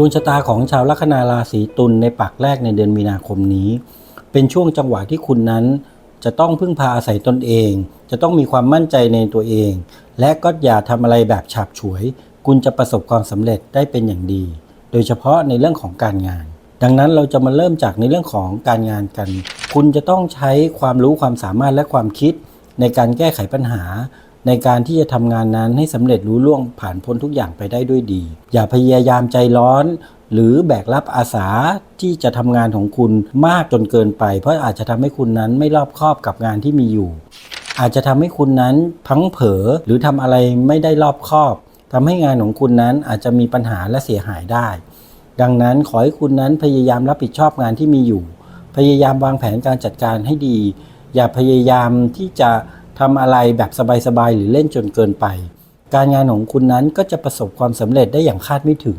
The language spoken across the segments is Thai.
วงชะตาของชาวลัคนาราศีตุลในปักแรกในเดือนมีนาคมนี้ เป็นช่วงจังหวะที่คุณนั้น จะต้องพึ่งพาอาศัยตนเอง จะต้องมีความมั่นใจในตัวเอง และก็อย่าทำอะไรแบบฉาบฉวย คุณจะประสบความสำเร็จได้เป็นอย่างดี โดยเฉพาะในเรื่องของการงาน ดังนั้นเราจะมาเริ่มจากในเรื่องของการงานกัน คุณจะต้องใช้ความรู้ความสามารถและความคิดในการแก้ไขปัญหา ในการที่จะทำงานนั้นให้สำเร็จรู้ล่วงผ่านพ้นทุกอย่างไปได้ด้วยดี อย่าพยายามใจร้อน หรือแบกรับอาสาที่จะทำงานของคุณมากจนเกินไป เพราะอาจจะทำให้คุณนั้นไม่รอบคอบกับงานที่มีอยู่ อาจจะทำให้คุณนั้นพลังเผลอหรือทำอะไรไม่ได้รอบคอบทำให้งานของคุณนั้นอาจจะมีปัญหาและเสียหายได้ ดังนั้นขอให้คุณนั้นพยายามรับผิดชอบงานที่มีอยู่ พยายามวางแผนการจัดการให้ดี อย่าพยายามที่จะ ทำอะไรแบบสบายๆหรือเล่นจนเกินไป การงานของคุณนั้นก็จะประสบความสำเร็จได้อย่างคาดไม่ถึง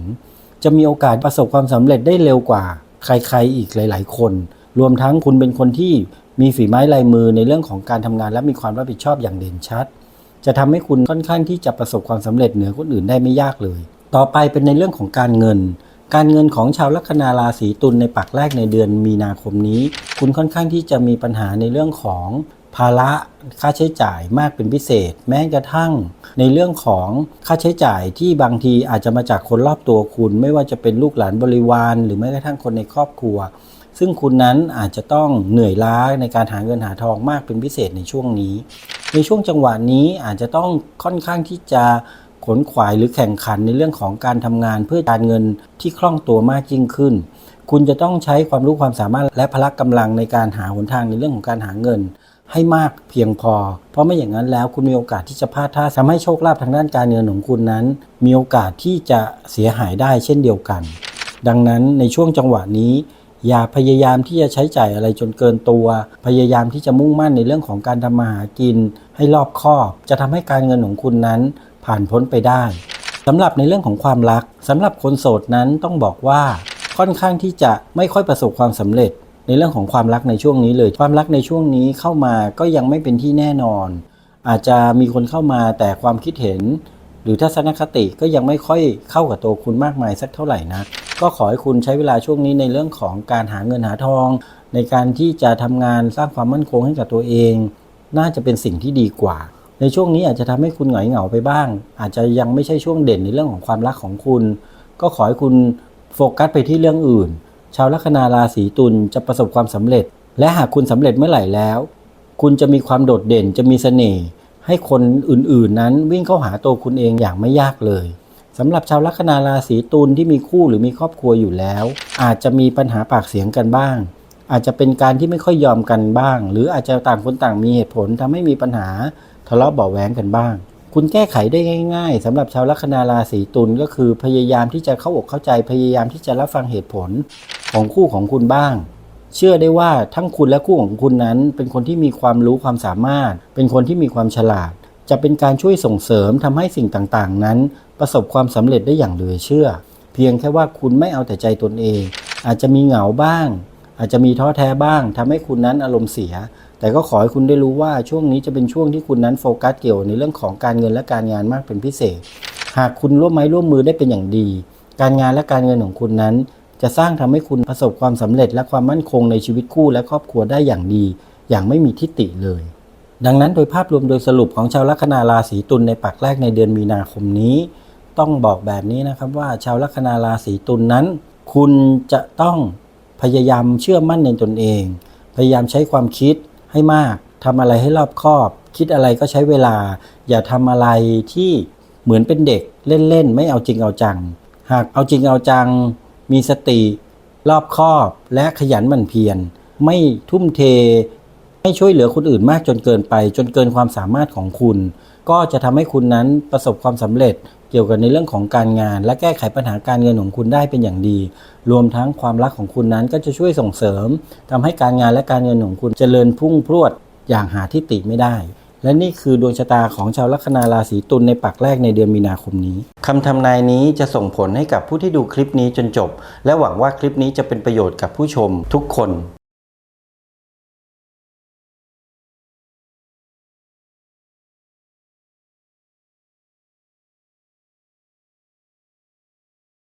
จะมีโอกาสประสบความสำเร็จได้เร็วกว่า ใครๆอีกหลาย ๆ คน รวมทั้งคุณเป็นคนที่มีฝีไม้ลายมือในเรื่องของการทำงานและมีความรับผิดชอบอย่างเด่นชัด จะทำให้คุณค่อนข้างที่จะประสบความสำเร็จเหนือคนอื่นได้ไม่ยากเลย ต่อไปเป็นในเรื่องของการเงินการเงินของชาวลัคนาราศีตุลในปักแรกในเดือนมีนาคมนี้ คุณค่อนข้างที่จะมีปัญหาในเรื่องของ ภาระค่าใช้จ่ายมากเป็นพิเศษ แม้กระทั่ง ในเรื่องของค่าใช้จ่ายที่บางทีอาจจะมาจากคนรอบตัวคุณ ไม่ว่าจะเป็นลูกหลานบริวาร หรือแม้กระทั่งคนในครอบครัว ซึ่งคุณนั้นอาจจะต้องเหนื่อยล้าในการหาเงินหาทองมากเป็นพิเศษในช่วงนี้ ในช่วงจังหวะนี้อาจจะต้องค่อนข้างที่จะขนขวายหรือแข่งขันในเรื่องของการทำงานเพื่อการเงินที่คล่องตัวมากยิ่งขึ้น คุณจะต้องใช้ความรู้ความสามารถและพละกำลังในการหาหนทางในเรื่องของการหาเงิน ให้มากเพียงพอ เพราะไม่อย่างนั้นแล้วคุณมีโอกาสที่จะพลาดท่าทำให้โชคลาภทางด้านการเงินของคุณนั้น มีโอกาสที่จะเสียหายได้เช่นเดียวกัน ดังนั้นในช่วงจังหวะนี้อย่าพยายามที่จะใช้จ่ายอะไรจนเกินตัว พยายามที่จะมุ่งมั่นในเรื่องของการทำมาหากิน ให้รอบคอบ จะทำให้การเงินของคุณนั้นผ่านพ้นไปได้สำหรับในเรื่องของความรักสำหรับคนโสดนั้นต้องบอกว่าค่อนข้างที่จะไม่ค่อยประสบความสำเร็จ ในเรื่องของความรักในช่วงนี้เลย ความรักในช่วงนี้เข้ามาก็ยังไม่เป็นที่แน่นอน อาจจะมีคนเข้ามาแต่ความคิดเห็น หรือทัศนคติก็ยังไม่ค่อยเข้ากับตัวคุณมากมายสักเท่าไหร่นะก็ขอให้คุณใช้เวลาช่วงนี้ในเรื่องของการหาเงินหาทอง ในการที่จะทำงานสร้างความมั่นคงให้กับตัวเอง น่าจะเป็นสิ่งที่ดีกว่า ในช่วงนี้อาจจะทำให้คุณหงอยเหงาไปบ้าง อาจจะยังไม่ใช่ช่วงเด่นในเรื่องของความรักของคุณ ก็ขอให้คุณโฟกัสไปที่เรื่องอื่น ชาวลัคนาราศีตุลจะประสบความสำเร็จ และหากคุณสำเร็จเมื่อไหร่แล้ว คุณจะมีความโดดเด่นจะมีเสน่ห์ให้คนอื่นๆ นั้นวิ่งเข้าหาตัวคุณเองอย่างไม่ยากเลยสำหรับชาวลัคนาราศีตุลที่มีคู่หรือมีครอบครัวอยู่แล้ว อาจจะมีปัญหาปากเสียงกันบ้าง อาจจะเป็นการที่ไม่ค่อยยอมกันบ้าง หรืออาจจะต่างคนต่างมีเหตุผลทำให้มีปัญหาทะเลาะเบาะแว้งกันบ้าง คุณแก้ไขได้ง่าย ๆสำหรับชาวลัคนาราศีตุลก็คือพยายามที่จะเข้าอกเข้าใจพยายามที่จะรับฟังเหตุผล ของคู่ของคุณบ้าง เชื่อได้ว่าทั้งคุณและคู่ของคุณนั้น เป็นคนที่มีความรู้ความสามารถ เป็นคนที่มีความฉลาด จะเป็นการช่วยส่งเสริมทำให้สิ่งต่างๆ นั้น ประสบความสำเร็จได้อย่างเหลือเชื่อ เพียงแค่ว่าคุณไม่เอาแต่ใจตนเอง อาจจะมีเหงาบ้าง อาจจะมีท้อแท้บ้างทำให้คุณนั้นอารมณ์เสีย แต่ก็ขอให้คุณได้รู้ว่าช่วงนี้จะเป็นช่วงที่คุณนั้นโฟกัสเกี่ยวในเรื่องของการเงินและการงานมากเป็นพิเศษ หากคุณร่วมไม้ร่วมมือได้เป็นอย่างดี การงานและการเงินของคุณนั้น จะสร้างทำให้คุณประสบความสำเร็จและความมั่นคงในชีวิตคู่และครอบครัวได้อย่างดี อย่างไม่มีทิฏฐิเลย ดังนั้นโดยภาพรวมโดยสรุปของชาวลัคนาราศีตุลในปักแรกในเดือนมีนาคมนี้ ต้องบอกแบบนี้นะครับว่าชาวลัคนาราศีตุลนั้น คุณจะต้องพยายามเชื่อมั่นในตนเอง พยายามใช้ความคิดให้มากทำอะไรให้รอบคอบ คิดอะไรก็ใช้เวลา อย่าทำอะไรที่เหมือนเป็นเด็กเล่นๆไม่เอาจริงเอาจัง หากเอาจริงเอาจัง มีสติ รอบคอบและขยันหมั่นเพียรไม่ทุ่มเท ไม่ช่วยเหลือคนอื่นมากจนเกินไป จนเกินความสามารถของคุณ ก็จะทำให้คุณนั้นประสบความสำเร็จเกี่ยวกับในเรื่องของการงาน และแก้ไขปัญหาการเงินของคุณได้เป็นอย่างดี รวมทั้งความรักของคุณนั้นก็จะช่วยส่งเสริมทำให้การงานและการเงินของคุณเจริญพุ่งพรวดอย่างหาที่ติไม่ได้ และนี่คือดวงชะตาของชาวลัคนาราศีตุลในปักแรกในเดือนมีนาคมนี้คำทำนายนี้จะส่งผลให้กับผู้ที่ดูคลิปนี้จนจบ และหวังว่าคลิปนี้จะเป็นประโยชน์กับผู้ชมทุกคน